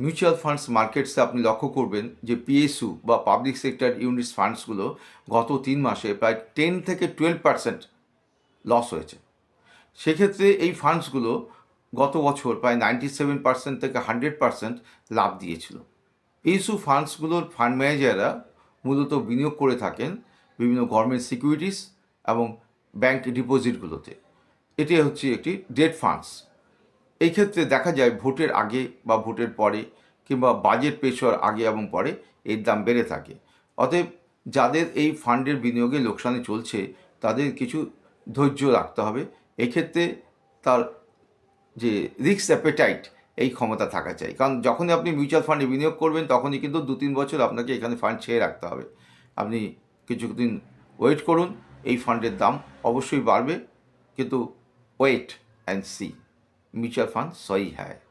Mutual funds মার্কেটসে আপনি লক্ষ্য করবেন যে পিএসইউ বা পাবলিক সেক্টর ইউনিটস ফান্ডসগুলো গত তিন মাসে প্রায় টেন থেকে টুয়েলভ পার্সেন্ট লস হয়েছে। সেক্ষেত্রে এই ফান্ডসগুলো গত বছর প্রায় নাইনটি সেভেন পার্সেন্ট থেকে হান্ড্রেড পার্সেন্ট লাভ দিয়েছিল। এইসব ফান্ডসগুলোর ফান্ড ম্যানেজাররা মূলত বিনিয়োগ করে থাকেন বিভিন্ন গভর্নমেন্ট সিকিউরিটিস এবং ব্যাংক ডিপোজিটগুলোতে। এটি হচ্ছে একটি ডেট ফান্ডস। এই ক্ষেত্রে দেখা যায় ভোটের আগে বা ভোটের পরে কিংবা বাজেট পেশ হওয়ার আগে এবং পরে এর দাম বেড়ে থাকে। অতএব যাদের এই ফান্ডের বিনিয়োগে লোকসানে চলছে, তাদের কিছু ধৈর্য রাখতে হবে। এক্ষেত্রে তার যে রিস্ক অ্যাপেটাইট এই ক্ষমতা থাকা চাই। কারণ যখনই আপনি মিউচুয়াল ফান্ডে বিনিয়োগ করবেন, তখনই কিন্তু দু তিন বছর আপনাকে এখানে ফান্ড ছেড়ে রাখতে হবে। আপনি কিছুদিন ওয়েট করুন, এই ফান্ডের দাম অবশ্যই বাড়বে, কিন্তু wait and see mutual fund सही है।